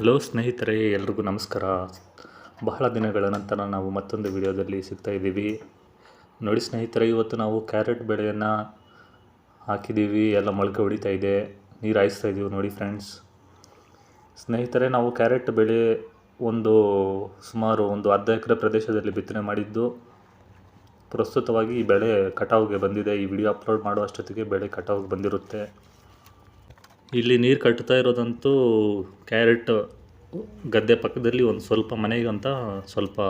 Hello ಸ್ನೇಹಿತರೆ, ಎಲ್ರಿಗೂ ನಮಸ್ಕಾರ. ಬಹಳ ದಿನಗಳ ನಂತರ ನಾವು ಮತ್ತೊಂದು ವಿಡಿಯೋದಲ್ಲಿ ಸಿಗ್ತಾ ಇದ್ದೀವಿ. ನೋಡಿ ಸ್ನೇಹಿತರೆ, ಇವತ್ತು ನಾವು ಕ್ಯಾರೆಟ್ ಬೆಳೆಯನ್ನು ಹಾಕಿದ್ದೀವಿ. ಎಲ್ಲ ಮೊಳಕೆ ಹೊಡಿತಾ ಇದೆ. ನೀರು ಹಾಯಿಸ್ತಾ ಇದ್ದೀವಿ ನೋಡಿ ಫ್ರೆಂಡ್ಸ್. ಸ್ನೇಹಿತರೆ, ನಾವು ಕ್ಯಾರೆಟ್ ಬೆಳೆ ಒಂದು ಸುಮಾರು ಒಂದು ಅರ್ಧ ಎಕರೆ ಪ್ರದೇಶದಲ್ಲಿ ಬಿತ್ತನೆ ಮಾಡಿದ್ದು. ಪ್ರಸ್ತುತವಾಗಿ ಈ ಬೆಳೆ ಕಟಾವಿಗೆ ಬಂದಿದೆ. ಈ ವಿಡಿಯೋ ಅಪ್ಲೋಡ್ ಮಾಡುವಷ್ಟೊತ್ತಿಗೆ ಬೆಳೆ ಕಟಾವಿಗೆ ಬಂದಿರುತ್ತೆ. ಇಲ್ಲಿ ನೀರು ಕಟ್ತಾ ಇರೋದಂತೂ ಕ್ಯಾರೆಟ್ ಗದ್ದೆ ಪಕ್ಕದಲ್ಲಿ ಒಂದು ಸ್ವಲ್ಪ ಮನೆಗಂತ ಸ್ವಲ್ಪ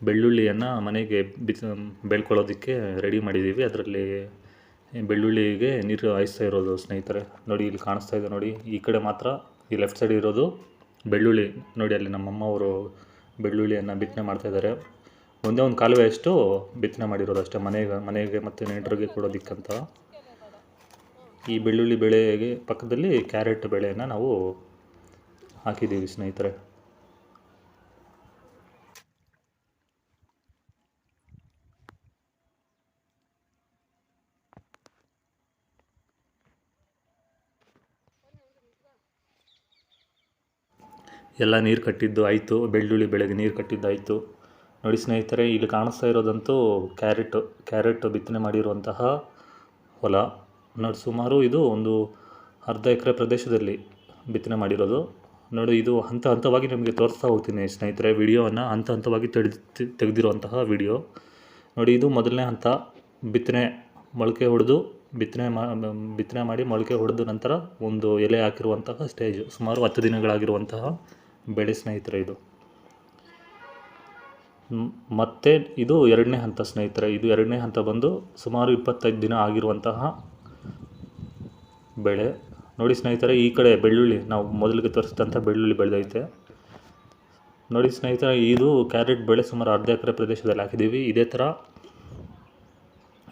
ಬೆಳ್ಳುಳ್ಳಿಯನ್ನು ಮನೆಗೆ ಬಿತ್, ಬೆಳ್ಕೊಳ್ಳೋದಕ್ಕೆ ರೆಡಿ ಮಾಡಿದ್ದೀವಿ ಅದರಲ್ಲಿ ಬೆಳ್ಳುಳ್ಳಿಗೆ ನೀರು ಹಾಯಿಸ್ತಾ ಇರೋದು ಸ್ನೇಹಿತರೆ. ನೋಡಿ, ಇಲ್ಲಿ ಕಾಣಿಸ್ತಾ ಇದೆ ನೋಡಿ. ಈ ಕಡೆ ಮಾತ್ರ ಈ ಲೆಫ್ಟ್ ಸೈಡ್ ಇರೋದು ಬೆಳ್ಳುಳ್ಳಿ. ನೋಡಿ, ಅಲ್ಲಿ ನಮ್ಮಮ್ಮ ಅವರು ಬೆಳ್ಳುಳ್ಳಿಯನ್ನು ಬಿತ್ತನೆ ಮಾಡ್ತಾ ಇದ್ದಾರೆ ಒಂದೇ ಒಂದು ಕಾಲುವೆ ಅಷ್ಟು ಬಿತ್ತನೆ ಮಾಡಿರೋದು ಅಷ್ಟೇ. ಮನೆಗೆ ಮನೆಗೆ ಮತ್ತು ನೆಂಟರಿಗೆ ಕೊಡೋದಕ್ಕಂತ. ಈ ಬೆಳ್ಳುಳ್ಳಿ ಬೆಳೆಗೆ ಪಕ್ಕದಲ್ಲಿ ಕ್ಯಾರೆಟ್ ಬೆಳೆಯನ್ನು ನಾವು ಹಾಕಿದ್ದೀವಿ ಸ್ನೇಹಿತರೆ. ಎಲ್ಲ ನೀರು ಕಟ್ಟಿದ್ದು ಆಯಿತು, ಬೆಳ್ಳುಳ್ಳಿ ಬೆಳೆಗೆ ನೀರು ಕಟ್ಟಿದ್ದು ಆಯಿತು. ನೋಡಿ ಸ್ನೇಹಿತರೆ, ಇಲ್ಲಿ ಕಾಣಿಸ್ತಾ ಇರೋದಂತೂ ಕ್ಯಾರೆಟು, ಕ್ಯಾರೆಟ್ ಬಿತ್ತನೆ ಮಾಡಿರುವಂತಹ ಹೊಲ. ನೋಡಿ ಸುಮಾರು ಇದು ಒಂದು ಅರ್ಧ ಎಕರೆ ಪ್ರದೇಶದಲ್ಲಿ ಬಿತ್ತನೆ ಮಾಡಿರೋದು. ನೋಡಿ, ಇದು ಹಂತ ಹಂತವಾಗಿ ನಿಮಗೆ ತೋರಿಸ್ತಾ ಹೋಗ್ತೀನಿ ಸ್ನೇಹಿತರೆ, ವಿಡಿಯೋವನ್ನು ಹಂತ ಹಂತವಾಗಿ ತೆಗೆದು, ತೆಗೆದಿರುವಂತಹ ವಿಡಿಯೋ. ನೋಡಿ, ಇದು ಮೊದಲನೇ ಹಂತ, ಬಿತ್ತನೆ ಮೊಳಕೆ ಹೊಡೆದು, ಬಿತ್ತನೆ ಮಾ, ಬಿತ್ತನೆ ಮಾಡಿ ಮೊಳಕೆ ಹೊಡೆದ ನಂತರ ಒಂದು ಎಲೆ ಹಾಕಿರುವಂತಹ ಸ್ಟೇಜ್, ಸುಮಾರು ಹತ್ತು ದಿನಗಳಾಗಿರುವಂತಹ ಬೆಳೆ ಸ್ನೇಹಿತರೆ ಇದು. ಮತ್ತೆ ಇದು ಎರಡನೇ ಹಂತ ಸ್ನೇಹಿತರೆ, ಇದು ಎರಡನೇ ಹಂತ ಬಂದು ಸುಮಾರು ಇಪ್ಪತ್ತೈದು ದಿನ ಆಗಿರುವಂತಹ ಬೆಳೆ. ನೋಡಿ ಸ್ನೇಹಿತರೆ, ಈ ಕಡೆ ಬೆಳ್ಳುಳ್ಳಿ, ನಾವು ಮೊದಲಿಗೆ ತೋರಿಸಿದಂಥ ಬೆಳ್ಳುಳ್ಳಿ ಬೆಳೆದೈತೆ. ನೋಡಿ ಸ್ನೇಹಿತರೆ, ಇದು ಕ್ಯಾರೆಟ್ ಬೆಳೆ ಸುಮಾರು ಅರ್ಧ ಎಕರೆ ಪ್ರದೇಶದಲ್ಲಿ ಹಾಕಿದ್ದೀವಿ. ಇದೇ ಥರ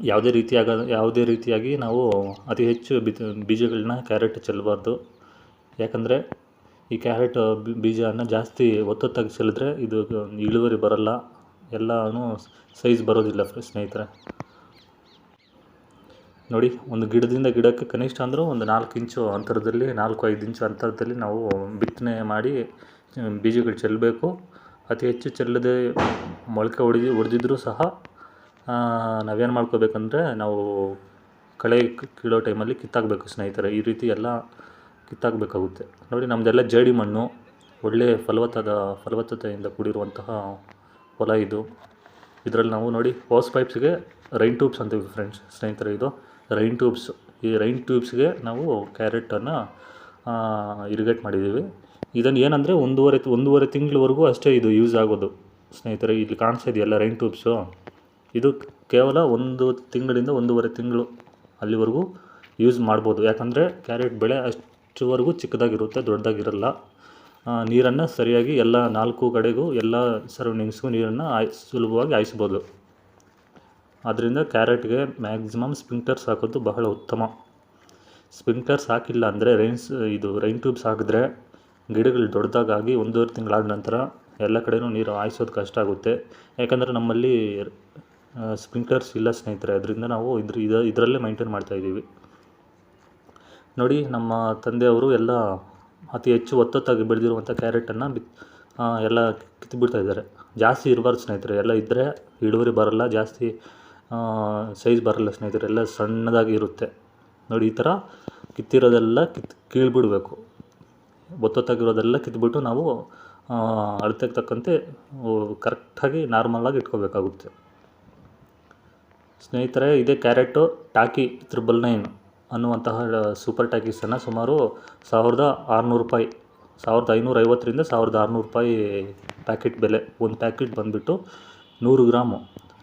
ಯಾವುದೇ ರೀತಿಯಾಗ, ಯಾವುದೇ ರೀತಿಯಾಗಿ ನಾವು ಅತಿ ಹೆಚ್ಚು ಬೀಜ ಬೀಜಗಳನ್ನ ಕ್ಯಾರೆಟ್ ಚೆಲ್ಲಬಾರ್ದು. ಯಾಕಂದರೆ ಈ ಕ್ಯಾರೆಟ್ ಬೀಜವನ್ನು ಜಾಸ್ತಿ ಒತ್ತೊತ್ತಾಗಿ ಚೆಲ್ಲಿದ್ರೆ ಇದು ಇಳುವರಿ ಬರಲ್ಲ. ಎಲ್ಲನೂ ಸೈಜ್ ಬರೋದಿಲ್ಲ ಸ್ನೇಹಿತರೆ. ನೋಡಿ, ಒಂದು ಗಿಡದಿಂದ ಗಿಡಕ್ಕೆ ಕನಿಷ್ಠ ಅಂದರೂ ಒಂದು ನಾಲ್ಕು ಇಂಚು ಅಂತರದಲ್ಲಿ, ನಾಲ್ಕು ಐದು ಇಂಚು ಅಂತರದಲ್ಲಿ ನಾವು ಬಿತ್ತನೆ ಮಾಡಿ, ಬೀಜಗಳು ಚೆಲ್ಲಬೇಕು. ಅತಿ ಹೆಚ್ಚು ಚೆಲ್ಲದೆ ಮೊಳಕೆ ಹೊಡೆದು ಹೊಡೆದಿದ್ರೂ ಸಹ ನಾವೇನು ಮಾಡ್ಕೋಬೇಕಂದ್ರೆ ನಾವು ಕಳೆ ಕೀಳೋ ಟೈಮಲ್ಲಿ ಕಿತ್ತಾಕಬೇಕು ಸ್ನೇಹಿತರೆ. ಈ ರೀತಿ ಎಲ್ಲ ಕಿತ್ತಾಕಬೇಕಾಗುತ್ತೆ. ನೋಡಿ ನಮ್ಮದೆಲ್ಲ ಜೇಡಿ ಮಣ್ಣು ಒಳ್ಳೆಯ ಫಲವತ್ತಾದ, ಫಲವತ್ತತೆಯಿಂದ ಕೂಡಿರುವಂತಹ ಹೊಲ ಇದು. ಇದರಲ್ಲಿ ನಾವು ನೋಡಿ, ಹೋಸ್ ಪೈಪ್ಸ್ಗೆ ರೈನ್ ಟ್ಯೂಬ್ಸ್ ಅಂತೀವಿ ಫ್ರೆಂಡ್ಸ್, ಸ್ನೇಹಿತರೆ ಇದು. ರೈನ್ ಟ್ಯೂಬ್ಸ್, ಈ ರೈನ್ ಟ್ಯೂಬ್ಸ್ಗೆ ನಾವು ಕ್ಯಾರೆಟನ್ನು ಇರಿಗೇಟ್ ಮಾಡಿದ್ದೀವಿ. ಇದನ್ನು ಏನಂದರೆ ಒಂದೂವರೆ ಒಂದೂವರೆ ತಿಂಗಳವರೆಗೂ ಅಷ್ಟೇ ಇದು ಯೂಸ್ ಆಗೋದು. ಸ್ನೇಹಿತರೆ, ಇಲ್ಲಿ ಕಾಣಿಸ್ತಾ ಇದೆಯಲ್ಲ ರೈನ್ ಟ್ಯೂಬ್ಸು? ಇದು ಕೇವಲ ಒಂದು ತಿಂಗಳಿಂದ ಒಂದೂವರೆ ತಿಂಗಳು ಅಲ್ಲಿವರೆಗೂ ಯೂಸ್ ಮಾಡ್ಬೋದು. ಯಾಕಂದರೆ ಕ್ಯಾರೆಟ್ ಬೆಳೆ ಅಷ್ಟುವರೆಗೂ ಚಿಕ್ಕದಾಗಿರುತ್ತೆ, ದೊಡ್ಡದಾಗಿರಲ್ಲ. ನೀರನ್ನು ಸರಿಯಾಗಿ ಎಲ್ಲ ನಾಲ್ಕು ಕಡೆಗೂ, ಎಲ್ಲ ಸರೌಂಡಿಂಗ್ಸ್ಗೂ ನೀರನ್ನು ಆಯ್, ಸುಲಭವಾಗಿ ಹಾಯಿಸ್ಬೋದು. ಆದ್ದರಿಂದ ಕ್ಯಾರೆಟ್ಗೆ ಮ್ಯಾಕ್ಸಿಮಮ್ ಸ್ಪ್ರಿಂಕ್ಲರ್ಸ್ ಹಾಕೋದು ಬಹಳ ಉತ್ತಮ. ಸ್ಪ್ರಿಂಕ್ಲರ್ಸ್ ಹಾಕಿಲ್ಲ ಅಂದರೆ ರೈನ್ಸ್ ಇದು ರೈನ್ ಟ್ಯೂಬ್ಸ್ ಹಾಕಿದ್ರೆ ಗಿಡಗಳು ದೊಡ್ಡದಾಗಿ ಒಂದೂವರೆ ತಿಂಗಳಾದ ನಂತರ ಎಲ್ಲ ಕಡೆಯೂ ನೀರು ಹಾಯಿಸೋದು ಕಷ್ಟ ಆಗುತ್ತೆ. ಯಾಕಂದರೆ ನಮ್ಮಲ್ಲಿ ಸ್ಪ್ರಿಂಕ್ಲರ್ಸ್ ಇಲ್ಲ ಸ್ನೇಹಿತರೆ ಅದರಿಂದ ನಾವು ಇದ್ರ ಇದ ಇದರಲ್ಲೇ ಮೈಂಟೈನ್ ಮಾಡ್ತಾಯಿದ್ದೀವಿ ನೋಡಿ ನಮ್ಮ ತಂದೆಯವರು ಎಲ್ಲ ಅತಿ ಹೆಚ್ಚು ಒತ್ತೊತ್ತಾಗಿ ಬೆಳೆದಿರುವಂಥ ಕ್ಯಾರೆಟನ್ನು ಆ, ಎಲ್ಲ ಕಿತ್ತು ಬಿಡ್ತಾ ಇದ್ದಾರೆ. ಜಾಸ್ತಿ ಇರಬಾರ್ದು ಸ್ನೇಹಿತರೆ ಎಲ್ಲ ಇದ್ದರೆ ಇಳುವರಿ ಬರಲ್ಲ ಜಾಸ್ತಿ ಸೈಜ್ ಬರಲ್ಲ ಸ್ನೇಹಿತರೆ, ಎಲ್ಲ ಸಣ್ಣದಾಗಿ ಇರುತ್ತೆ. ನೋಡಿ, ಈ ಥರ ಕಿತ್ತಿರೋದೆಲ್ಲ ಕಿತ್, ಕೀಳ್ಬಿಡಬೇಕು. ಒತ್ತೊತ್ತಾಗಿರೋದೆಲ್ಲ ಕಿತ್ಬಿಟ್ಟು ನಾವು ಅಳತೆಗೆ ತಕ್ಕಂತೆ ಕರೆಕ್ಟಾಗಿ ನಾರ್ಮಲಾಗಿ ಇಟ್ಕೋಬೇಕಾಗುತ್ತೆ. ಸ್ನೇಹಿತರೆ, ಇದೇ ಕ್ಯಾರೆಟು ಟಾಕಿ ತ್ರಿಬಲ್ ನೈನ್ ಅನ್ನುವಂತಹ ಸೂಪರ್ ಟಾಕೀಸನ್ನು ಸುಮಾರು ಸಾವಿರದ ಆರುನೂರು ರೂಪಾಯಿ, ಸಾವಿರದ ಐನೂರ ಐವತ್ತರಿಂದ ಸಾವಿರದ ಆರುನೂರು ರೂಪಾಯಿ ಪ್ಯಾಕೆಟ್ ಬೆಲೆ, ಒಂದು ಪ್ಯಾಕೆಟ್ ಬಂದುಬಿಟ್ಟು ನೂರು ಗ್ರಾಮು.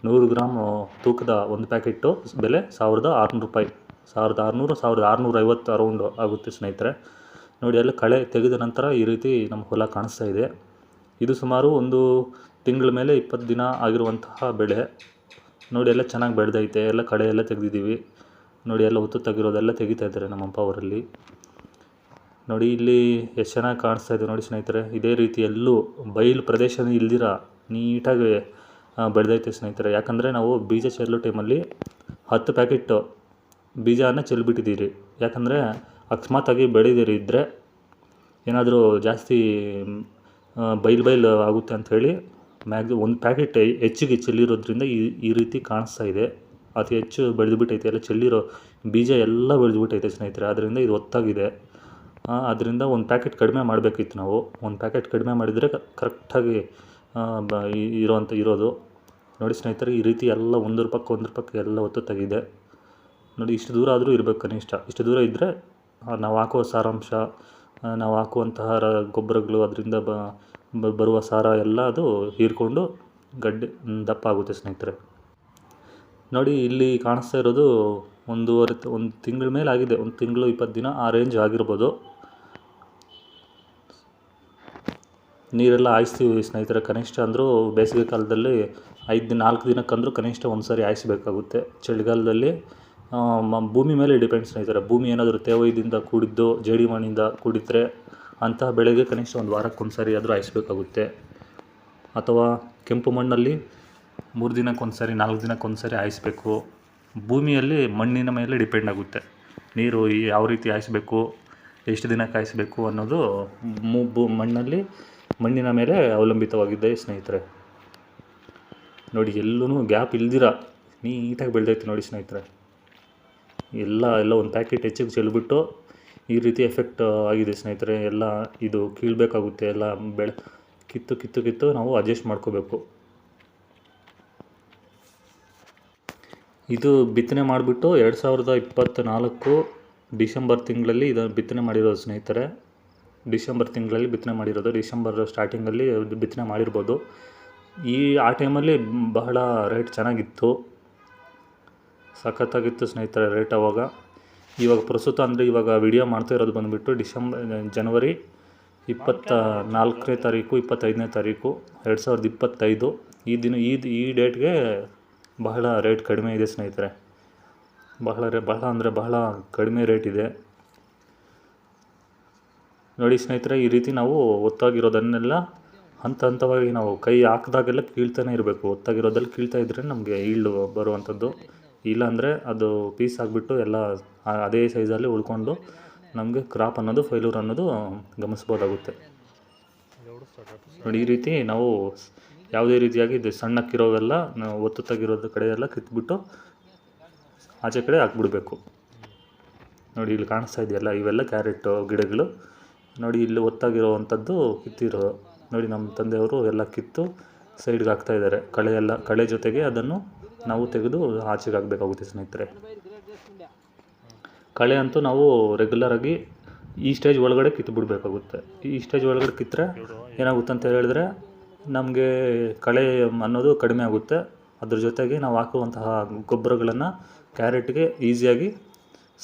ನೂರು ಗ್ರಾಮ್ ತೂಕದ ಒಂದು ಪ್ಯಾಕೆಟು ಬೆಲೆ ಸಾವಿರದ ಆರುನೂರು ರೂಪಾಯಿ. ಸಾವಿರದ ಆರುನೂರು, ಸಾವಿರದ ಆರುನೂರ ಐವತ್ತು ಅರೌಂಡು ಆಗುತ್ತೆ ಸ್ನೇಹಿತರೆ. ನೋಡಿ, ಅಲ್ಲಿ ಕಳೆ ತೆಗೆದ ನಂತರ ಈ ರೀತಿ ನಮ್ಮ ಹೊಲ ಕಾಣಿಸ್ತಾ ಇದೆ. ಇದು ಸುಮಾರು ಒಂದು ತಿಂಗಳ ಮೇಲೆ ಇಪ್ಪತ್ತು ದಿನ ಆಗಿರುವಂತಹ ಬೆಳೆ. ನೋಡಿ, ಎಲ್ಲ ಚೆನ್ನಾಗಿ ಬೆಳೆದೈತೆ. ಎಲ್ಲ ಕಳೆ ಎಲ್ಲ ತೆಗೆದಿದ್ದೀವಿ. ನೋಡಿ, ಎಲ್ಲ ಹುತ್ತುತ್ತಾಗಿರೋದೆಲ್ಲ ತೆಗಿತಾ ಇದ್ದಾರೆ ನಮ್ಮ ಅಪ್ಪ ಅವರಲ್ಲಿ. ನೋಡಿ, ಇಲ್ಲಿ ಎಷ್ಟು ಚೆನ್ನಾಗಿ ಕಾಣಿಸ್ತಾ ಇದೆ ನೋಡಿ ಸ್ನೇಹಿತರೆ. ಇದೇ ರೀತಿ ಎಲ್ಲೂ ಬಯಲು ಪ್ರದೇಶ ಇಲ್ದಿರ ನೀಟಾಗಿ ಬೆಳೆದೈತೆ ಸ್ನೇಹಿತರೆ. ಯಾಕಂದರೆ ನಾವು ಬೀಜ ಚೆಲ್ಲೋ ಟೈಮಲ್ಲಿ ಹತ್ತು ಪ್ಯಾಕೆಟ್ ಬೀಜವನ್ನು ಚೆಲ್ಬಿಟ್ಟಿದ್ದೀರಿ ಯಾಕಂದರೆ ಅಕಸ್ಮಾತಾಗಿ ಬೆಳೆದಿರಿ ಇದ್ದರೆ ಏನಾದರೂ ಜಾಸ್ತಿ ಬೈಲ್ ಬೈಲು ಆಗುತ್ತೆ ಅಂಥೇಳಿ ಮ್ಯಾಗ್ಸಿ, ಒಂದು ಪ್ಯಾಕೆಟ್ ಹೆಚ್ಚಿಗೆ ಚೆಲ್ಲಿರೋದ್ರಿಂದ ಈ ಈ ರೀತಿ ಕಾಣಿಸ್ತಾ ಇದೆ. ಅತಿ ಹೆಚ್ಚು ಬೆಳೆದುಬಿಟ್ಟೈತೆ. ಎಲ್ಲ ಚೆಲ್ಲಿರೋ ಬೀಜ ಎಲ್ಲ ಬೆಳೆದುಬಿಟ್ಟೈತೆ ಸ್ನೇಹಿತರೆ. ಅದರಿಂದ ಇದು ಒತ್ತಾಗಿದೆ. ಅದರಿಂದ ಒಂದು ಪ್ಯಾಕೆಟ್ ಕಡಿಮೆ ಮಾಡಬೇಕಿತ್ತು ನಾವು. ಒಂದು ಪ್ಯಾಕೆಟ್ ಕಡಿಮೆ ಮಾಡಿದರೆ ಕರೆಕ್ಟಾಗಿ ಇರೋವಂಥ ಇರೋದು. ನೋಡಿ ಸ್ನೇಹಿತರೆ, ಈ ರೀತಿ ಎಲ್ಲ ಒಂದು ಪಕ್ಕ ಒಂದು ಪಕ್ಕ ಎಲ್ಲ ಹೊತ್ತು ತೆಗಿದೆ ನೋಡಿ, ಇಷ್ಟು ದೂರ ಆದರೂ ಇರಬೇಕು ಕನಿಷ್ಠ. ಇಷ್ಟು ದೂರ ಇದ್ದರೆ ನಾವು ಹಾಕುವ ಸಾರಾಂಶ ನಾವು ಹಾಕುವಂತಹ ಗೊಬ್ಬರಗಳು ಅದರಿಂದ ಬರುವ ಸಾರ ಎಲ್ಲ ಅದು ಹೀರ್ಕೊಂಡು ಗಡ್ಡೆ ದಪ್ಪ ಆಗುತ್ತೆ ಸ್ನೇಹಿತರೆ. ನೋಡಿ, ಇಲ್ಲಿ ಕಾಣಿಸ್ತಾ ಇರೋದು ಒಂದೂವರೆ ಒಂದು ತಿಂಗಳ ಮೇಲೆ ಆಗಿದೆ. ಒಂದು ತಿಂಗಳು ಇಪ್ಪತ್ತು ದಿನ ಆ ರೇಂಜ್ ಆಗಿರ್ಬೋದು. ನೀರೆಲ್ಲ ಹಾಯಿಸ್ತೀವಿ ಸ್ನೇಹಿತರೆ. ಕನಿಷ್ಠ ಅಂದರೂ ಬೇಸಿಗೆ ಕಾಲದಲ್ಲಿ ಐದು ದಿನ, ನಾಲ್ಕು ದಿನಕ್ಕಂದರೂ ಕನಿಷ್ಠ ಒಂದು ಸಾರಿ ಹಾಯಿಸ್ಬೇಕಾಗುತ್ತೆ. ಚಳಿಗಾಲದಲ್ಲಿ ಭೂಮಿ ಮೇಲೆ ಡಿಪೆಂಡ್ ಸ್ನೇಹಿತರೆ. ಭೂಮಿ ಏನಾದರೂ ತೇವೈದಿಂದ ಕೂಡಿದ್ದು ಜೇಡಿ ಮಣ್ಣಿಂದ ಕೂಡಿದ್ರೆ ಅಂತಹ ಬೆಳೆಗೆ ಕನಿಷ್ಠ ಒಂದು ವಾರಕ್ಕೊಂದು ಸಾರಿ ಆದರೂ ಹಾಯಿಸ್ಬೇಕಾಗುತ್ತೆ. ಅಥವಾ ಕೆಂಪು ಮಣ್ಣಲ್ಲಿ ಮೂರು ದಿನಕ್ಕೊಂದು ಸಾರಿ, ನಾಲ್ಕು ದಿನಕ್ಕೊಂದು ಸಾರಿ ಹಾಯಿಸ್ಬೇಕು. ಭೂಮಿಯಲ್ಲಿ ಮಣ್ಣಿನ ಮೇಲೆ ಡಿಪೆಂಡ್ ಆಗುತ್ತೆ. ನೀರು ಯಾವ ರೀತಿ ಹಾಯಿಸ್ಬೇಕು, ಎಷ್ಟು ದಿನಕ್ಕೆ ಕಾಯಿಸಬೇಕು ಅನ್ನೋದು ಮಣ್ಣಲ್ಲಿ ಮಣ್ಣಿನ ಮೇಲೆ ಅವಲಂಬಿತವಾಗಿದ್ದೆ ಸ್ನೇಹಿತರೆ. ನೋಡಿ ಎಲ್ಲೂ ಗ್ಯಾಪ್ ಇಲ್ದಿರ? ನೀಟಾಗಿ ಬೆಳೆದೈತೆ ನೋಡಿ ಸ್ನೇಹಿತರೆ. ಎಲ್ಲ ಎಲ್ಲ ಒಂದು ಪ್ಯಾಕೆಟ್ ಹೆಚ್ಚಿಗೆ ಚೆಲ್ಬಿಟ್ಟು ಈ ರೀತಿ ಎಫೆಕ್ಟ್ ಆಗಿದೆ ಸ್ನೇಹಿತರೆ. ಎಲ್ಲ ಇದು ಕೀಳಬೇಕಾಗುತ್ತೆ, ಎಲ್ಲ ಬೆಳೆ, ಕಿತ್ತು ಕಿತ್ತು ಕಿತ್ತು ನಾವು ಅಡ್ಜಸ್ಟ್ ಮಾಡ್ಕೋಬೇಕು. ಇದು ಬಿತ್ತನೆ ಮಾಡಿಬಿಟ್ಟು ಎರಡು ಸಾವಿರದ ಇಪ್ಪತ್ತ ನಾಲ್ಕು ಡಿಸೆಂಬರ್ ತಿಂಗಳಲ್ಲಿ ಇದನ್ನು ಬಿತ್ತನೆ ಮಾಡಿರೋದು ಸ್ನೇಹಿತರೆ. ಡಿಸೆಂಬರ್ ತಿಂಗಳಲ್ಲಿ ಬಿತ್ತನೆ ಮಾಡಿರೋದು. ಡಿಸೆಂಬರ್ ಸ್ಟಾರ್ಟಿಂಗಲ್ಲಿ ಬಿತ್ತನೆ ಮಾಡಿರ್ಬೋದು. ಈ, ಆ ಟೈಮಲ್ಲಿ ಬಹಳ ರೇಟ್ ಚೆನ್ನಾಗಿತ್ತು. ಸಖತ್ತಾಗಿತ್ತು ಸ್ನೇಹಿತರೆ ರೇಟ್ ಅವಾಗ. ಇವಾಗ ಪ್ರಸ್ತುತ ಅಂದರೆ ಇವಾಗ ವಿಡಿಯೋ ಮಾಡ್ತಾ ಇರೋದು ಬಂದುಬಿಟ್ಟು ಡಿಸೆಂಬರ್, ಜನವರಿ ಇಪ್ಪತ್ತ ನಾಲ್ಕನೇ ತಾರೀಕು, ಇಪ್ಪತ್ತೈದನೇ ತಾರೀಕು, ಎರಡು ಸಾವಿರದ ಇಪ್ಪತ್ತೈದು. ಈ ದಿನ, ಈ ಈ ಡೇಟ್ಗೆ ಬಹಳ ರೇಟ್ ಕಡಿಮೆ ಇದೆ ಸ್ನೇಹಿತರೆ. ಬಹಳ ರೇ, ಬಹಳ ಅಂದರೆ ಬಹಳ ಕಡಿಮೆ ರೇಟ್ ಇದೆ. ನೋಡಿ ಸ್ನೇಹಿತರೆ, ಈ ರೀತಿ ನಾವು ಒತ್ತಾಗಿರೋದನ್ನೆಲ್ಲ ಹಂತ ಹಂತವಾಗಿ ನಾವು ಕೈ ಹಾಕಿದಾಗೆಲ್ಲ ಕೀಳ್ತಾನೆ ಇರಬೇಕು. ಒತ್ತಾಗಿರೋದಲ್ಲಿ ಕೀಳ್ತಾ ಇದ್ದರೆ ನಮಗೆ ಈಲ್ಡು ಬರುವಂಥದ್ದು. ಇಲ್ಲ ಅಂದರೆ ಅದು ಪೀಸ್ ಆಗಿಬಿಟ್ಟು ಎಲ್ಲ ಅದೇ ಸೈಜಲ್ಲಿ ಉಳ್ಕೊಂಡು ನಮಗೆ ಕ್ರಾಪ್ ಅನ್ನೋದು, ಫೈಲೂರ್ ಅನ್ನೋದು ಗಮನಿಸ್ಬೋದಾಗುತ್ತೆ. ನೋಡಿ, ಈ ರೀತಿ ನಾವು ಯಾವುದೇ ರೀತಿಯಾಗಿ ಇದು ಸಣ್ಣಕ್ಕಿರೋವೆಲ್ಲ, ನಾವು ಕಡೆ ಎಲ್ಲ ಕಿತ್ಬಿಟ್ಟು ಆಚೆ ಕಡೆ ಹಾಕ್ಬಿಡ್ಬೇಕು. ನೋಡಿ, ಇಲ್ಲಿ ಕಾಣಿಸ್ತಾ ಇದೆಯಲ್ಲ, ಇವೆಲ್ಲ ಕ್ಯಾರೆಟ್ ಗಿಡಗಳು. ನೋಡಿ, ಇಲ್ಲಿ ಒತ್ತಾಗಿರೋವಂಥದ್ದು ಕಿತ್ತಿರೋ ನೋಡಿ, ನಮ್ಮ ತಂದೆಯವರು ಎಲ್ಲ ಕಿತ್ತು ಸೈಡ್ಗೆ ಹಾಕ್ತಾ ಇದ್ದಾರೆ. ಕಳೆ ಎಲ್ಲ, ಕಳೆ ಜೊತೆಗೆ ಅದನ್ನು ನಾವು ತೆಗೆದು ಆಚೆಗೆ ಹಾಕಬೇಕಾಗುತ್ತೆ ಸ್ನೇಹಿತರೆ. ಕಳೆ ಅಂತೂ ನಾವು ರೆಗ್ಯುಲರಾಗಿ ಈ ಸ್ಟೇಜ್ ಒಳಗಡೆ ಕಿತ್ತು ಬಿಡಬೇಕಾಗುತ್ತೆ. ಈ ಸ್ಟೇಜ್ ಒಳಗಡೆ ಕಿತ್ತರೆ ಏನಾಗುತ್ತೆ ಅಂತ ಹೇಳಿದ್ರೆ, ನಮಗೆ ಕಳೆ ಅನ್ನೋದು ಕಡಿಮೆ ಆಗುತ್ತೆ. ಅದ್ರ ಜೊತೆಗೆ ನಾವು ಹಾಕುವಂತಹ ಗೊಬ್ಬರಗಳನ್ನು ಕ್ಯಾರೆಟ್ಗೆ ಈಸಿಯಾಗಿ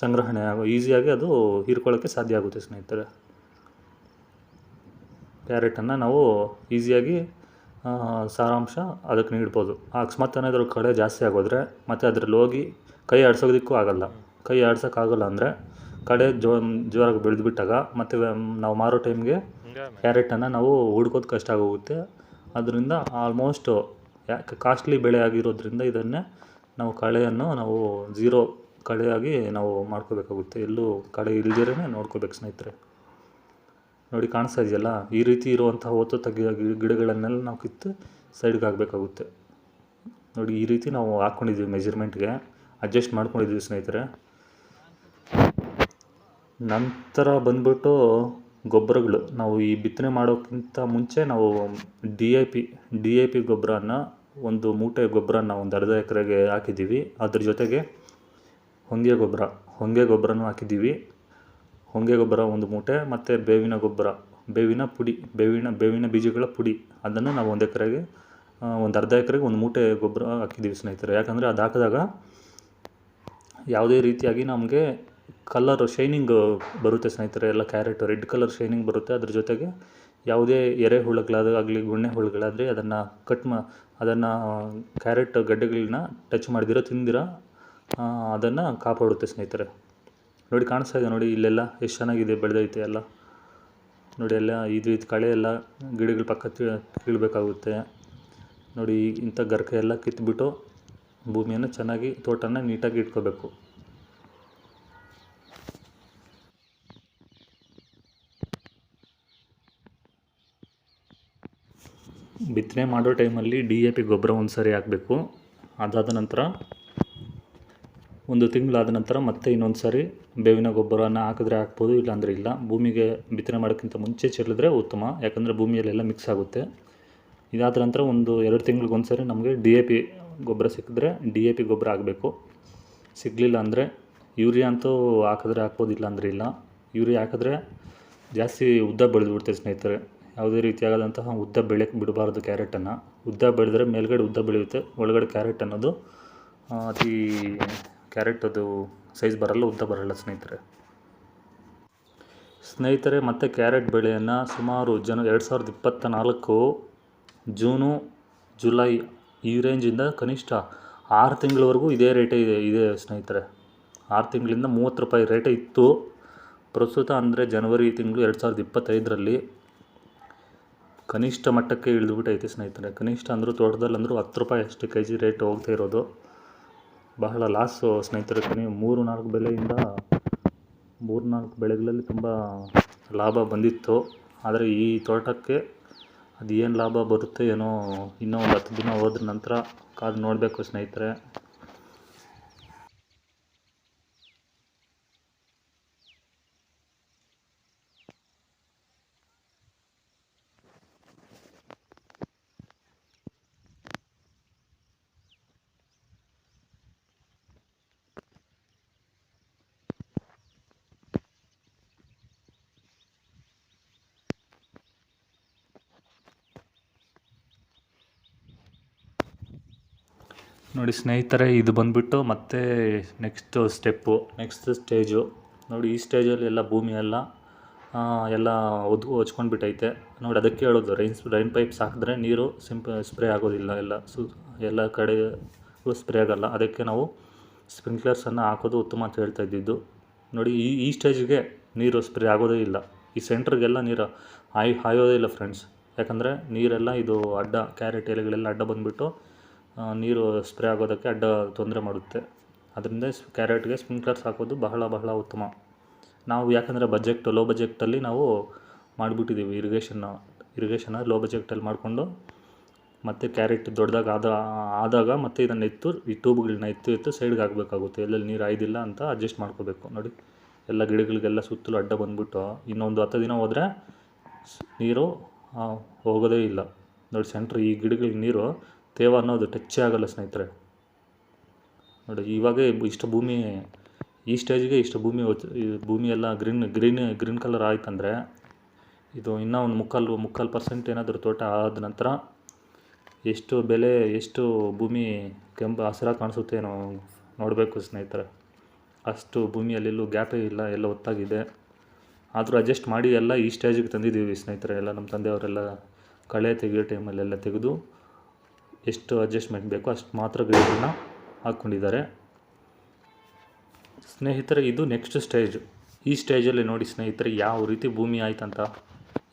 ಸಂಗ್ರಹಣೆ ಆಗೋ ಈಸಿಯಾಗಿ ಅದು ಹೀರ್ಕೊಳ್ಳೋಕ್ಕೆ ಸಾಧ್ಯ ಆಗುತ್ತೆ ಸ್ನೇಹಿತರೆ. ಕ್ಯಾರೆಟನ್ನು ನಾವು ಈಸಿಯಾಗಿ ಸಾರಾಂಶ ಅದಕ್ಕೆ ನೀಡ್ಬೋದು. ಅಕಸ್ಮಾತ್ ಏನಾದರೂ ಕಳೆ ಜಾಸ್ತಿ ಆಗೋದ್ರೆ ಮತ್ತು ಅದರಲ್ಲಿ ಹೋಗಿ ಕೈ ಆಡ್ಸೋದಕ್ಕೂ ಆಗಲ್ಲ. ಕೈ ಆಡ್ಸೋಕ್ಕಾಗಲ್ಲ ಅಂದರೆ ಕಡೆ ಜೋ ಜೋರಾಗಿ ಬೆಳೆದ್ಬಿಟ್ಟಾಗ ಮತ್ತು ನಾವು ಮಾರೋ ಟೈಮ್ಗೆ ಕ್ಯಾರೆಟನ್ನು ನಾವು ಹುಡ್ಕೋದು ಕಷ್ಟ ಆಗೋಗುತ್ತೆ. ಅದರಿಂದ ಆಲ್ಮೋಸ್ಟು ಯಾಕೆ ಕಾಸ್ಟ್ಲಿ ಬೆಳೆ ಆಗಿರೋದ್ರಿಂದ ಇದನ್ನೇ ನಾವು ಕಳೆಯನ್ನು ನಾವು ಝೀರೋ ಕಳೆಯಾಗಿ ನಾವು ಮಾಡ್ಕೋಬೇಕಾಗುತ್ತೆ. ಎಲ್ಲೂ ಕಳೆ ಇಲ್ದಿರೇ ನೋಡ್ಕೋಬೇಕು ಸ್ನೇಹಿತರೆ. ನೋಡಿ ಕಾಣಿಸ್ತಾ ಇದೆಯಲ್ಲ? ಈ ರೀತಿ ಇರುವಂತಹ ಹೊತ್ತು ತೆಗೆಯೋ ಗಿಡಗಳನ್ನೆಲ್ಲ ನಾವು ಕಿತ್ತು ಸೈಡ್ಗೆ ಹಾಕಬೇಕಾಗುತ್ತೆ. ನೋಡಿ ಈ ರೀತಿ ನಾವು ಹಾಕ್ಕೊಂಡಿದ್ದೀವಿ ಮೆಜರ್ಮೆಂಟ್ಗೆ ಅಡ್ಜಸ್ಟ್ ಮಾಡ್ಕೊಂಡಿದ್ದೀವಿ ಸ್ನೇಹಿತರೆ. ನಂತರ ಬಂದ್ಬಿಟ್ಟು ಗೊಬ್ಬರಗಳು. ನಾವು ಈ ಬಿತ್ತನೆ ಮಾಡೋಕ್ಕಿಂತ ಮುಂಚೆ ನಾವು D I P D I P ಗೊಬ್ಬರನ ಒಂದು ಮೂಟೆ ಗೊಬ್ಬರನ ಒಂದು ಅರ್ಧ ಎಕರೆಗೆ ಹಾಕಿದ್ದೀವಿ. ಅದ್ರ ಜೊತೆಗೆ ಹೊಂಗೆ ಗೊಬ್ಬರ, ಹೊಂಗೆ ಗೊಬ್ಬರನೂ ಹಾಕಿದ್ದೀವಿ. ಹೊಂಗೆ ಗೊಬ್ಬರ ಒಂದು ಮೂಟೆ ಮತ್ತು ಬೇವಿನ ಗೊಬ್ಬರ, ಬೇವಿನ ಪುಡಿ, ಬೇವಿನ ಬೇವಿನ ಬೀಜಗಳ ಪುಡಿ ಅದನ್ನು ನಾವು ಒಂದು ಎಕರೆಗೆ ಒಂದು ಅರ್ಧ ಎಕರೆಗೆ ಒಂದು ಮೂಟೆ ಗೊಬ್ಬರ ಹಾಕಿದ್ದೀವಿ ಸ್ನೇಹಿತರೆ. ಯಾಕಂದರೆ ಅದು ಹಾಕಿದಾಗ ಯಾವುದೇ ರೀತಿಯಾಗಿ ನಮಗೆ ಕಲರ್ ಶೈನಿಂಗ್ ಬರುತ್ತೆ ಸ್ನೇಹಿತರೆ. ಎಲ್ಲ ಕ್ಯಾರೆಟ್, ರೆಡ್ ಕಲರ್ ಶೈನಿಂಗ್ ಬರುತ್ತೆ. ಅದ್ರ ಜೊತೆಗೆ ಯಾವುದೇ ಎರೆಹುಳುಗಳಾಗಲಿ ಗುಣ್ಣೆ ಹುಳುಗಳಾದರೆ ಅದನ್ನು ಕಟ್ ಮಾ, ಅದನ್ನು ಕ್ಯಾರೆಟ್ ಗಡ್ಡೆಗಳನ್ನ ಟಚ್ ಮಾಡಿದಿರೋ ತಿಂದಿರ ಅದನ್ನು ಕಾಪಾಡುತ್ತೆ ಸ್ನೇಹಿತರೆ. ನೋಡಿ ಕಾಣಿಸ್ತಾ ಇದೆ ನೋಡಿ, ಇಲ್ಲೆಲ್ಲ ಎಷ್ಟು ಚೆನ್ನಾಗಿದೆ ಬೆಳೆದೈತೆ ಎಲ್ಲ. ನೋಡಿ ಎಲ್ಲ ಇದು ಇದು ಕಳೆ ಎಲ್ಲ ಗಿಡಗಳ ಪಕ್ಕ ಕೀಳಬೇಕಾಗುತ್ತೆ. ನೋಡಿ ಇಂಥ ಗರ್ಕೆ ಎಲ್ಲ ಕಿತ್ಬಿಟ್ಟು ಭೂಮಿಯನ್ನು ಚೆನ್ನಾಗಿ ತೋಟನ ನೀಟಾಗಿ ಇಟ್ಕೋಬೇಕು. ಬಿತ್ತನೆ ಮಾಡೋ ಟೈಮಲ್ಲಿ ಡಿ ಎ ಪಿ ಗೊಬ್ಬರ ಒಂದು ಸರಿ ಹಾಕಬೇಕು. ಅದಾದ ನಂತರ ಒಂದು ತಿಂಗಳಾದ ನಂತರ ಮತ್ತೆ ಇನ್ನೊಂದು ಸಾರಿ ಬೇವಿನ ಗೊಬ್ಬರನ ಹಾಕಿದ್ರೆ ಹಾಕ್ಬೋದು, ಇಲ್ಲಾಂದರೆ ಇಲ್ಲ. ಭೂಮಿಗೆ ಬಿತ್ತನೆ ಮಾಡೋಕ್ಕಿಂತ ಮುಂಚೆ ಚೆಲ್ಲಿದ್ರೆ ಉತ್ತಮ. ಯಾಕಂದರೆ ಭೂಮಿಯಲ್ಲೆಲ್ಲ ಮಿಕ್ಸ್ ಆಗುತ್ತೆ. ಇದಾದ ನಂತರ ಒಂದು ಎರಡು ತಿಂಗ್ಳಿಗೆ ಒಂದು ಸರಿ ನಮಗೆ ಡಿ ಎ ಪಿ ಗೊಬ್ಬರ ಸಿಕ್ಕಿದ್ರೆ ಡಿ ಎ ಪಿ ಗೊಬ್ಬರ ಆಗಬೇಕು ಸಿಗಲಿಲ್ಲ ಅಂದರೆ ಯೂರಿಯಾ ಅಂತೂ ಹಾಕಿದ್ರೆ ಹಾಕ್ಬೋದು, ಇಲ್ಲಾಂದ್ರೆ ಇಲ್ಲ. ಯೂರಿಯಾ ಹಾಕಿದ್ರೆ ಜಾಸ್ತಿ ಉದ್ದ ಬೆಳೆದ್ಬಿಡ್ತದೆ ಸ್ನೇಹಿತರೆ. ಯಾವುದೇ ರೀತಿಯಾದಂತಹ ಉದ್ದ ಬೆಳೆಯಕ್ಕೆ ಬಿಡಬಾರ್ದು ಕ್ಯಾರೆಟನ್ನು. ಉದ್ದ ಬೆಳೆದ್ರೆ ಮೇಲ್ಗಡೆ ಉದ್ದ ಬೆಳೆಯುತ್ತೆ, ಒಳಗಡೆ ಕ್ಯಾರೆಟ್ ಅನ್ನೋದು ಅತಿ ಕ್ಯಾರೆಟ್ ಅದು ಸೈಜ್ ಬರಲ್ಲ, ಉದ್ದ ಬರಲ್ಲ ಸ್ನೇಹಿತರೆ. ಸ್ನೇಹಿತರೆ, ಮತ್ತೆ ಕ್ಯಾರೆಟ್ ಬೆಳೆಯನ್ನು ಸುಮಾರು ಜನ ಎರಡು ಸಾವಿರದ ಇಪ್ಪತ್ತ ನಾಲ್ಕು ಜೂನು, ಜುಲೈ ಈ ರೇಂಜಿಂದ ಕನಿಷ್ಠ ಆರು ತಿಂಗಳವರೆಗೂ ಇದೇ ರೇಟೇ ಇದೆ ಇದೆ ಸ್ನೇಹಿತರೆ. ಆರು ತಿಂಗಳಿಂದ ಮೂವತ್ತು ರೂಪಾಯಿ ರೇಟೇ ಇತ್ತು. ಪ್ರಸ್ತುತ ಅಂದರೆ ಜನವರಿ ತಿಂಗಳು ಎರಡು ಸಾವಿರದ ಇಪ್ಪತ್ತೈದರಲ್ಲಿ ಕನಿಷ್ಠ ಮಟ್ಟಕ್ಕೆ ಇಳಿದುಬಿಟ್ಟೈತೆ ಸ್ನೇಹಿತರೆ. ಕನಿಷ್ಠ ಅಂದರೂ ತೋಟದಲ್ಲಿ ಅಂದರೂ ಹತ್ತು ರೂಪಾಯಿ ಅಷ್ಟು ಕೆ ಜಿ ರೇಟ್ ಹೋಗ್ತಾ ಇರೋದು. ಬಹಳ ಲಾಸು ಸ್ನೇಹಿತರೆ ಮೂರು ನಾಲ್ಕು ಬೆಲೆಯಿಂದ ಮೂರು ನಾಲ್ಕು ಬೆಳೆಗಳಲ್ಲಿ ತುಂಬ ಲಾಭ ಬಂದಿತ್ತು. ಆದರೆ ಈ ತೋಟಕ್ಕೆ ಅದು ಏನು ಲಾಭ ಬರುತ್ತೆ ಏನೋ ಇನ್ನೂ ಒಂದು ಹತ್ತು ದಿನ ಹೋದ ನಂತರ ಕಾದು ನೋಡಬೇಕು ಸ್ನೇಹಿತರೆ. ನೋಡಿ ಸ್ನೇಹಿತರೆ, ಇದು ಬಂದ್ಬಿಟ್ಟು ಮತ್ತೆ ನೆಕ್ಸ್ಟ್ ಸ್ಟೆಪ್ಪು ನೆಕ್ಸ್ಟ್ ಸ್ಟೇಜು ನೋಡಿ, ಈ ಸ್ಟೇಜಲ್ಲಿ ಎಲ್ಲ ಭೂಮಿ ಎಲ್ಲ ಎಲ್ಲ ಒದ್ ಹೊಚ್ಕೊಂಡು ಬಿಟ್ಟೈತೆ ನೋಡಿ, ಅದಕ್ಕೆ ಹೇಳೋದು ರೈನ್ ರೈನ್ ಪೈಪ್ಸ್ ಹಾಕಿದ್ರೆ ನೀರು ಸಿಂಪ ಸ್ಪ್ರೇ ಆಗೋದಿಲ್ಲ ಎಲ್ಲ. ಸು, ಎಲ್ಲ ಕಡೆ ಸ್ಪ್ರೇ ಆಗೋಲ್ಲ. ಅದಕ್ಕೆ ನಾವು ಸ್ಪ್ರಿಂಕ್ಲರ್ಸನ್ನು ಹಾಕೋದು ಉತ್ತಮ ಅಂತ ಹೇಳ್ತಾ ಇದ್ದಿದ್ದು. ನೋಡಿ, ಈ ಈ ಸ್ಟೇಜ್ಗೆ ನೀರು ಸ್ಪ್ರೇ ಆಗೋದೇ ಇಲ್ಲ. ಈ ಸೆಂಟ್ರಿಗೆಲ್ಲ ನೀರು ಹಾಯ್, ಹಾಯೋದೇ ಇಲ್ಲ ಫ್ರೆಂಡ್ಸ್ ಯಾಕಂದರೆ ನೀರೆಲ್ಲ ಇದು ಅಡ್ಡ ಕ್ಯಾರೆಟ್ ಎಲೆಗಳೆಲ್ಲ ಅಡ್ಡ ಬಂದುಬಿಟ್ಟು ನೀರು ಸ್ಪ್ರೇ ಆಗೋದಕ್ಕೆ ಅಡ್ಡ ತೊಂದರೆ ಮಾಡುತ್ತೆ. ಅದರಿಂದ ಕ್ಯಾರೆಟ್ಗೆ ಸ್ಪ್ರಿಂಕ್ಲರ್ಸ್ ಹಾಕೋದು ಬಹಳ ಬಹಳ ಉತ್ತಮ. ನಾವು ಯಾಕಂದರೆ ಬಜೆಟ್ ಲೋ ಬಜೆಟಲ್ಲಿ ನಾವು ಮಾಡಿಬಿಟ್ಟಿದ್ದೀವಿ ಇರಿಗೇಷನ್ ಇರಿಗೇಷನ್ ಲೋ ಬಜೆಟಲ್ಲಿ ಮಾಡಿಕೊಂಡು, ಮತ್ತು ಕ್ಯಾರೆಟ್ ದೊಡ್ಡದಾಗ ಆದ, ಆದಾಗ ಮತ್ತೆ ಇದನ್ನು ಎತ್ತು, ಈ ಟ್ಯೂಬ್ಗಳನ್ನ ಎತ್ತು ಎತ್ತು ಸೈಡ್ಗೆ ಹಾಕಬೇಕಾಗುತ್ತೆ. ಎಲ್ಲೆಲ್ಲಿ ನೀರು ಆಯ್ದಿಲ್ಲ ಅಂತ ಅಡ್ಜಸ್ಟ್ ಮಾಡ್ಕೋಬೇಕು. ನೋಡಿ, ಎಲ್ಲ ಗಿಡಗಳಿಗೆಲ್ಲ ಸುತ್ತಲೂ ಅಡ್ಡ ಬಂದ್ಬಿಟ್ಟು ಇನ್ನೊಂದು ಹತ್ತು ದಿನ ಹೋದರೆ ನೀರು ಹೋಗೋದೇ ಇಲ್ಲ. ನೋಡಿ ಸೆಂಟ್ರ್ ಈ ಗಿಡಗಳಿಗೆ ನೀರು ತೇವ ಅನ್ನೋದು ಟಚ್ಚೇ ಆಗಲ್ಲ ಸ್ನೇಹಿತರೆ. ನೋಡಿ, ಇವಾಗ ಇಷ್ಟು ಭೂಮಿ, ಈ ಸ್ಟೇಜ್ಗೆ ಇಷ್ಟು ಭೂಮಿ ಭೂಮಿ ಎಲ್ಲ ಗ್ರೀನ್ ಗ್ರೀನ್ ಗ್ರೀನ್ ಕಲರ್ ಆಯ್ತಂದರೆ, ಇದು ಇನ್ನೂ ಒಂದು ಮುಕ್ಕಾಲು ಮುಕ್ಕಾಲು ಪರ್ಸೆಂಟ್ ಏನಾದರೂ ತೋಟ ಆದ ನಂತರ ಎಷ್ಟು ಬೆಲೆ, ಎಷ್ಟು ಭೂಮಿ ಕೆಂಪು ಹಸಿರಾಗಿ ಕಾಣಿಸುತ್ತೆ ನಾವು ನೋಡಬೇಕು ಸ್ನೇಹಿತರೆ. ಅಷ್ಟು ಭೂಮಿಯಲ್ಲೆಲ್ಲೂ ಗ್ಯಾಪೇ ಇಲ್ಲ, ಎಲ್ಲ ಒತ್ತಾಗಿದೆ. ಆದರೂ ಅಡ್ಜಸ್ಟ್ ಮಾಡಿ ಎಲ್ಲ ಈ ಸ್ಟೇಜಿಗೆ ತಂದಿದ್ದೀವಿ ಸ್ನೇಹಿತರೆ, ಎಲ್ಲ ನಮ್ಮ ತಂದೆಯವರೆಲ್ಲ ಕಳೆ ತೆಗೆಯೋ ಟೈಮಲ್ಲೆಲ್ಲ ತೆಗೆದು ಎಷ್ಟು ಅಡ್ಜಸ್ಟ್ಮೆಂಟ್ ಬೇಕೋ ಅಷ್ಟು ಮಾತ್ರ ಗ್ರೇಡನ್ನ ಹಾಕ್ಕೊಂಡಿದ್ದಾರೆ. ಸ್ನೇಹಿತರೆ, ಇದು ನೆಕ್ಸ್ಟ್ ಸ್ಟೇಜ್ ಈ ಸ್ಟೇಜಲ್ಲಿ ನೋಡಿ ಸ್ನೇಹಿತರೆ, ಯಾವ ರೀತಿ ಭೂಮಿ ಆಯ್ತಂತ.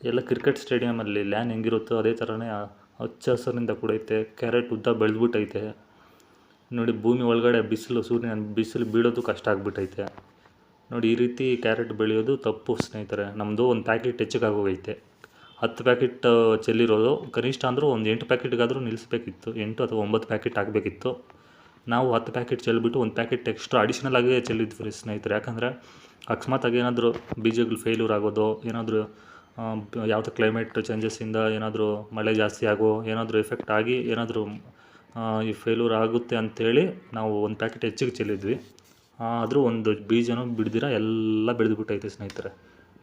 ಎಲ್ಲ ಕ್ರಿಕೆಟ್ ಸ್ಟೇಡಿಯಮಲ್ಲಿ ಲ್ಯಾನ್ ಹೆಂಗಿರುತ್ತೋ ಅದೇ ಥರನೇ ಹಚ್ಚ ಹಸಿರಿನಿಂದ ಕೂಡೈತೆ ಕ್ಯಾರೆಟ್ ಉದ್ದ ಬೆಳೆದ್ಬಿಟ್ಟೈತೆ. ನೋಡಿ, ಭೂಮಿ ಒಳಗಡೆ ಬಿಸಿಲು, ಸೂರ್ಯನ ಬಿಸಿಲು ಬೀಳೋದು ಕಷ್ಟ ಆಗಿಬಿಟ್ಟೈತೆ. ನೋಡಿ, ಈ ರೀತಿ ಕ್ಯಾರೆಟ್ ಬೆಳೆಯೋದು ತಪ್ಪು ಸ್ನೇಹಿತರೆ. ನಮ್ಮದು ಒಂದು ಪ್ಯಾಕೆಟ್ ಹೆಚ್ಚಿಗೆ ಆಗೋಗೈತೆ ಹತ್ತು ಪ್ಯಾಕೆಟ್ ಚೆಲ್ಲಿರೋದು. ಕನಿಷ್ಠ ಅಂದರೂ ಒಂದು ಎಂಟು ಪ್ಯಾಕೆಟ್ಗಾದರೂ ನಿಲ್ಲಿಸಬೇಕಿತ್ತು ಎಂಟು ಅಥವಾ ಒಂಬತ್ತು ಪ್ಯಾಕೆಟ್ ಆಗಬೇಕಿತ್ತು. ನಾವು ಹತ್ತು ಪ್ಯಾಕೆಟ್ ಚೆಲ್ಬಿಟ್ಟು ಒಂದು ಪ್ಯಾಕೆಟ್ ಎಕ್ಸ್ಟ್ರಾ ಅಡಿಷ್ನಲ್ ಆಗಿ ಚೆಲ್ಲಿದ್ವಿ ಸ್ನೇಹಿತರು. ಯಾಕಂದರೆ ಅಕಸ್ಮಾತಾಗಿ ಏನಾದರೂ ಬೀಜಗಳು ಫೇಲ್ಯೂರ್ ಆಗೋದು, ಏನಾದರೂ ಯಾವುದೇ ಕ್ಲೈಮೇಟ್ ಚೇಂಜಸ್ಸಿಂದ ಏನಾದರೂ ಮಳೆ ಜಾಸ್ತಿ ಆಗೋ, ಏನಾದರೂ ಎಫೆಕ್ಟ್ ಆಗಿ ಏನಾದರೂ ಈ ಫೇಲ್ಯೂರ್ ಆಗುತ್ತೆ ಅಂಥೇಳಿ ನಾವು ಒಂದು ಪ್ಯಾಕೆಟ್ ಹೆಚ್ಚಿಗೆ ಚೆಲ್ಲಿದ್ವಿ. ಆದರೂ ಒಂದು ಬೀಜನೂ ಬಿಡ್ದಿರ, ಎಲ್ಲ ಬೆಳೆದುಬಿಟ್ಟೈತೆ ಸ್ನೇಹಿತರೆ.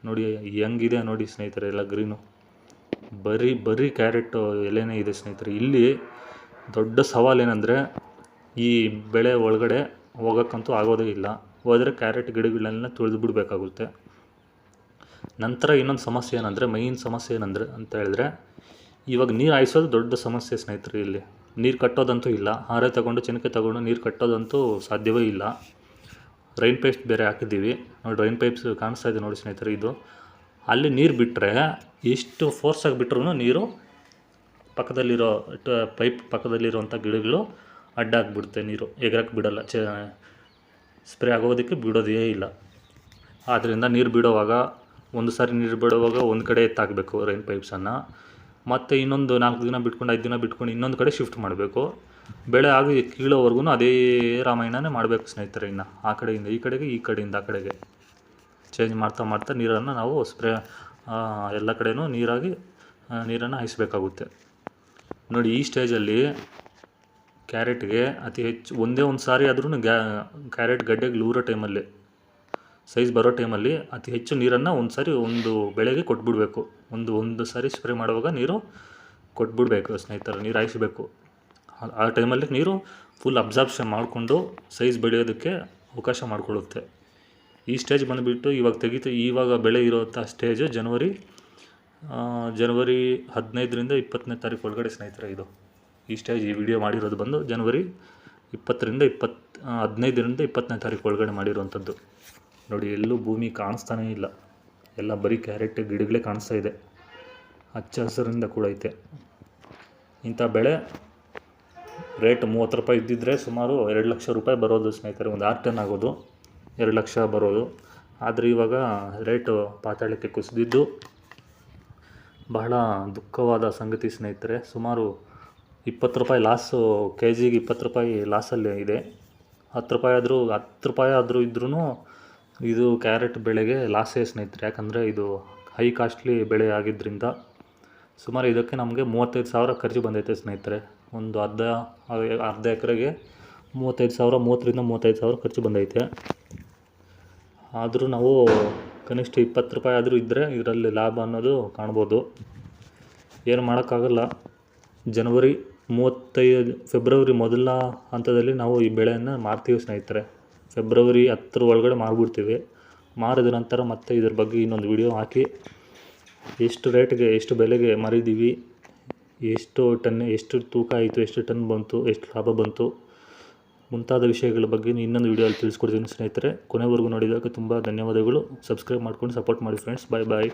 ನೋಡಿ, ಹೆಂಗಿದೆ ನೋಡಿ ಸ್ನೇಹಿತರೆ, ಎಲ್ಲ ಗ್ರೀನು ಬರೀ ಬರೀ ಕ್ಯಾರೆಟ್ ಎಲೆನೇ ಇದೆ ಸ್ನೇಹಿತರೆ. ಇಲ್ಲಿ ದೊಡ್ಡ ಸವಾಲು ಏನಂದರೆ ಈ ಬೆಳೆ ಒಳಗಡೆ ಹೋಗೋಕ್ಕಂತೂ ಆಗೋದೇ ಇಲ್ಲ. ಹೋದರೆ ಕ್ಯಾರೆಟ್ ಗಿಡಗಳನ್ನೆಲ್ಲ ತುಳಿದು ಬಿಡಬೇಕಾಗುತ್ತೆ. ನಂತರ ಇನ್ನೊಂದು ಸಮಸ್ಯೆ ಏನಂದರೆ ಮೈನ್ ಸಮಸ್ಯೆ ಏನಂದರೆ ಅಂತ ಹೇಳಿದ್ರೆ, ಇವಾಗ ನೀರು ಹಾಯಿಸೋದು ದೊಡ್ಡ ಸಮಸ್ಯೆ ಸ್ನೇಹಿತರೆ ಇಲ್ಲಿ. ನೀರು ಕಟ್ಟೋದಂತೂ ಇಲ್ಲ. ಹಾರೆ ತಗೊಂಡು, ಚಿನಕೆ ತಗೊಂಡು ನೀರು ಕಟ್ಟೋದಂತೂ ಸಾಧ್ಯವೇ ಇಲ್ಲ. ರೈನ್ ಪೈಪ್ಸ್ ಬೇರೆ ಹಾಕಿದ್ದೀವಿ. ನೋಡಿ, ರೈನ್ ಪೈಪ್ಸ್ ಕಾಣಿಸ್ತಾ ಇದೆ ನೋಡಿ ಸ್ನೇಹಿತರೆ ಇದು. ಅಲ್ಲಿ ನೀರು ಬಿಟ್ಟರೆ ಎಷ್ಟು ಫೋರ್ಸಾಗಿ ಬಿಟ್ರೂ ನೀರು ಪಕ್ಕದಲ್ಲಿರೋ ಪೈಪ್ ಪಕ್ಕದಲ್ಲಿರುವಂಥ ಗಿಡಗಳು ಅಡ್ಡಾಗ್ಬಿಡುತ್ತೆ ನೀರು. ಎಗರಕ್ಕೆ ಬಿಡೋಲ್ಲ. ಚ ಸ್ಪ್ರೇ ಆಗೋದಕ್ಕೆ ಬಿಡೋದೇ ಇಲ್ಲ. ಆದ್ದರಿಂದ ನೀರು ಬಿಡೋವಾಗ, ಒಂದು ಸಾರಿ ನೀರು ಬಿಡುವಾಗ ಒಂದು ಕಡೆ ಎತ್ತಾಕಬೇಕು ರೈನ್ ಪೈಪ್ಸನ್ನು ಮತ್ತು ಇನ್ನೊಂದು ನಾಲ್ಕು ದಿನ ಬಿಟ್ಕೊಂಡು, ಐದು ದಿನ ಬಿಟ್ಕೊಂಡು ಇನ್ನೊಂದು ಕಡೆ ಶಿಫ್ಟ್ ಮಾಡಬೇಕು. ಬೆಳೆ ಆಗಿ ಕೀಳೋವರೆಗೂ ಅದೇ ರಾಮಾಯಣನೇ ಮಾಡಬೇಕು ಸ್ನೇಹಿತರೆ ಇನ್ನು. ಆ ಕಡೆಯಿಂದ, ಈ ಕಡೆಗೆ, ಈ ಕಡೆಯಿಂದ, ಆ ಕಡೆಗೆ. ಚೇಂಜ್ ಮಾಡ್ತಾ ಮಾಡ್ತಾ ನೀರನ್ನು ನಾವು ಸ್ಪ್ರೇ ಎಲ್ಲ ಕಡೆಯೂ ನೀರಾಗಿ ನೀರನ್ನು ಹಾಯಿಸ್ಬೇಕಾಗುತ್ತೆ. ನೋಡಿ, ಈ ಸ್ಟೇಜಲ್ಲಿ ಕ್ಯಾರೆಟ್ಗೆ ಅತಿ ಹೆಚ್ಚು, ಒಂದೇ ಒಂದು ಸಾರಿ ಆದ್ರೂ ಗ್ಯಾ, ಕ್ಯಾರೆಟ್ ಗಡ್ಡೆಗೆ ಲೂರೋ ಟೈಮಲ್ಲಿ, ಸೈಜ್ ಬರೋ ಟೈಮಲ್ಲಿ ಅತಿ ಹೆಚ್ಚು ನೀರನ್ನು ಒಂದು ಸಾರಿ ಒಂದು ಬೆಳೆಗೆ ಕೊಟ್ಬಿಡಬೇಕು. ಒಂದು ಒಂದು ಸಾರಿ ಸ್ಪ್ರೇ ಮಾಡುವಾಗ ನೀರು ಕೊಟ್ಬಿಡಬೇಕು, ಸ್ನೇಹಿತರ, ನೀರು ಹಾಯಿಸ್ಬೇಕು. ಆ- ಟೈಮಲ್ಲಿ ನೀರು ಫುಲ್ ಅಬ್ಸಾರ್ಬ್ಷನ್ ಮಾಡಿಕೊಂಡು ಸೈಜ್ ಬೆಳೆಯೋದಕ್ಕೆ ಅವಕಾಶ ಮಾಡಿಕೊಳ್ಳುತ್ತೆ ಈ ಸ್ಟೇಜ್ ಬಂದುಬಿಟ್ಟು ಇವಾಗ ತೆಗಿತು. ಇವಾಗ ಬೆಳೆ ಇರೋಂಥ ಸ್ಟೇಜು ಜನವರಿ ಜನವರಿ ಹದಿನೈದರಿಂದ ಇಪ್ಪತ್ತನೇ ತಾರೀಕು ಒಳಗಡೆ ಸ್ನೇಹಿತರೆ ಇದು. ಈ ಸ್ಟೇಜ್ ಈ ವಿಡಿಯೋ ಮಾಡಿರೋದು ಬಂದು ಜನವರಿ ಇಪ್ಪತ್ತರಿಂದ ಇಪ್ಪತ್ತು ಹದಿನೈದರಿಂದ ಇಪ್ಪತ್ತನೇ ತಾರೀಕು ಒಳಗಡೆ ಮಾಡಿರುವಂಥದ್ದು. ನೋಡಿ, ಎಲ್ಲೂ ಭೂಮಿ ಕಾಣಿಸ್ತಾನೇ ಇಲ್ಲ. ಎಲ್ಲ ಬರೀ ಕ್ಯಾರೆಟ್, ಗಿಡಗಳೇ ಕಾಣಿಸ್ತಾ ಇದೆ. ಹಚ್ಚ ಹಸಿರಿಂದ ಕೂಡ ಐತೆ. ಇಂಥ ಬೆಳೆ ರೇಟ್ ಮೂವತ್ತು ರೂಪಾಯಿ ಇದ್ದಿದ್ದರೆ ಸುಮಾರು ಎರಡು ಲಕ್ಷ ರೂಪಾಯಿ ಬರೋದು ಸ್ನೇಹಿತರೆ, ಒಂದು ಆರು ಟನ್ ಆಗೋದು. ಎರಡು ಲಕ್ಷ ಬರೋದು. ಆದರೆ ಇವಾಗ ರೇಟು ಪಾತಾಳಕ್ಕೆ ಕುಸಿದಿದ್ದು. ಬಹಳ ದುಃಖವಾದ ಸಂಗತಿ ಸ್ನೇಹಿತರೆ. ಸುಮಾರು ಇಪ್ಪತ್ತು ರೂಪಾಯಿ ಲಾಸು ಕೆ ಜಿಗೆ ಇಪ್ಪತ್ತು ರೂಪಾಯಿ ಲಾಸಲ್ಲಿ ಇದೆ. ಹತ್ತು ರೂಪಾಯಿ ಆದರೂ, ಹತ್ತು ರೂಪಾಯಿ ಆದರೂ ಇದ್ರೂ ಇದು ಕ್ಯಾರೆಟ್ ಬೆಳೆಗೆ ಲಾಸೇ ಸ್ನೇಹಿತರೆ. ಯಾಕಂದರೆ ಇದು ಹೈ ಕಾಸ್ಟ್ಲಿ ಬೆಳೆ ಆಗಿದ್ದರಿಂದ ಸುಮಾರು ಇದಕ್ಕೆ ನಮಗೆ ಮೂವತ್ತೈದು ಸಾವಿರ ಖರ್ಚು ಬಂದೈತೆ ಸ್ನೇಹಿತರೆ. ಒಂದು ಅರ್ಧ ಅರ್ಧ ಎಕರೆಗೆ ಮೂವತ್ತೈದು ಸಾವಿರ, ಮೂವತ್ತರಿಂದ ಮೂವತ್ತೈದು ಸಾವಿರ ಖರ್ಚು ಬಂದೈತೆ. ಆದರೂ ನಾವು ಕನಿಷ್ಠ ಇಪ್ಪತ್ತು ರೂಪಾಯಿ ಆದರೂ ಇದ್ದರೆ ಇದರಲ್ಲಿ ಲಾಭ ಅನ್ನೋದು ಕಾಣ್ಬೋದು. ಏನು ಮಾಡೋಕ್ಕಾಗಲ್ಲ. ಜನವರಿ ಮೂವತ್ತೈದು, ಫೆಬ್ರವರಿ ಮೊದಲ ಹಂತದಲ್ಲಿ ನಾವು ಈ ಬೆಳೆಯನ್ನು ಮಾರ್ತೀವಿ ಸ್ನೇಹಿತರೆ. ಫೆಬ್ರವರಿ ಹತ್ತರ ಒಳಗಡೆ ಮಾರ್ಬಿಡ್ತೀವಿ. ಮಾರಿದ ನಂತರ ಮತ್ತೆ ಇದ್ರ ಬಗ್ಗೆ ಇನ್ನೊಂದು ವಿಡಿಯೋ ಹಾಕಿ. ಎಷ್ಟು ರೇಟ್ಗೆ, ಎಷ್ಟು ಬೆಲೆಗೆ ಮಾರಿದ್ದೀವಿ? ಎಷ್ಟು ಟನ್, ಎಷ್ಟು ತೂಕ ಆಯಿತು, ಎಷ್ಟು ಟನ್ ಬಂತು, ಎಷ್ಟು ಲಾಭ ಬಂತು? ಮುಂತಾದ ವಿಷಯಗಳ ಬಗ್ಗೆ ಇನ್ನೊಂದು ವಿಡಿಯೋಲ್ಲಿ ತಿಳಿಸ್ಕೊಡ್ತೀನಿ ಸ್ನೇಹಿತರೆ. ಕೊನೆವರೆಗೂ ನೋಡಿದಾಗ ತುಂಬ ಧನ್ಯವಾದಗಳು. ಸಬ್ಸ್ಕ್ರೈಬ್ ಮಾಡ್ಕೊಂಡು ಸಪೋರ್ಟ್ ಮಾಡಿ ಫ್ರೆಂಡ್ಸ್ ಬಾಯ್ ಬಾಯ್